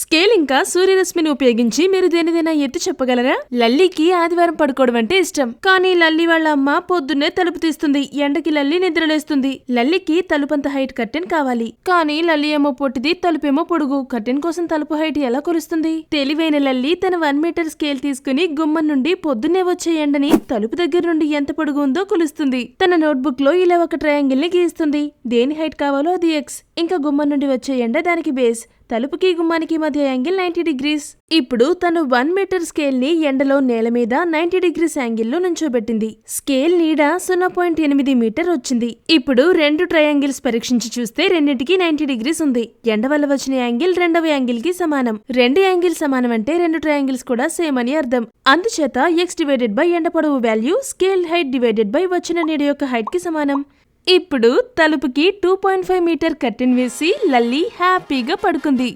Scale ఇంకా సూర్యరశ్మిని ఉపయోగించి మీరు దేనిదైనా ఎత్తి చెప్పగలరా? లల్లీకి ఆదివారం పడుకోవడం అంటే ఇష్టం. కానీ లల్లి వాళ్ళ అమ్మ పొద్దున్నే తలుపు తీస్తుంది. ఎండకి లల్లి నిద్రలేస్తుంది. లల్లికి తలుపంత హైట్ కర్టెన్ కావాలి. కానీ లల్లి ఏమో పొట్టిది తలుపేమో పొడుగు. కర్టెన్ కోసం తలుపు హైట్ ఎలా కొలుస్తుంది తెలివైన లల్లి తన వన్ మీటర్ స్కేల్ తీసుకుని గుమ్మం నుండి పొద్దున్నే వచ్చే ఎండని తలుపు దగ్గర నుండి ఎంత పొడుగు ఉందో కొలుస్తుంది. తన నోట్బుక్లో ఇలా ఒక ట్రయాంగిల్ని గీస్తుంది. దేని హైట్ కావాలో అది ఎక్స్ ఇంకా గుమ్మం నుండి వచ్చే ఎండ దానికి బేస్. తలుపుకి గుమ్మానికి మధ్య యాంగిల్ నైంటీ డిగ్రీస్. ఇప్పుడు తను వన్ మీటర్ స్కేల్ని ఎండలో నేల మీద నైంటీ డిగ్రీస్ యాంగిల్లో నుంచోబెట్టింది. స్కేల్ నీడ సున్నా పాయింట్ ఎనిమిది మీటర్ వచ్చింది. ఇప్పుడు రెండు ట్రయాంగిల్స్ పరీక్షించి చూస్తే రెండింటికి నైన్టీ డిగ్రీస్ ఉంది. ఎండ వల్ల వచ్చిన యాంగిల్ రెండవ యాంగిల్కి సమానం. రెండు యాంగిల్ సమానం అంటే రెండు ట్రయాంగిల్స్ కూడా సేమ్ అని అర్థం. అందుచేత ఎక్స్ డివైడెడ్ బై ఎండ పొడవు value scale height divided by వచ్చిన నీడ యొక్క హైట్కి సమానం. ఇప్పుడు తలుపుకి two point five metre curtain వేసి లల్లి హ్యాపీగా పడుకుంది.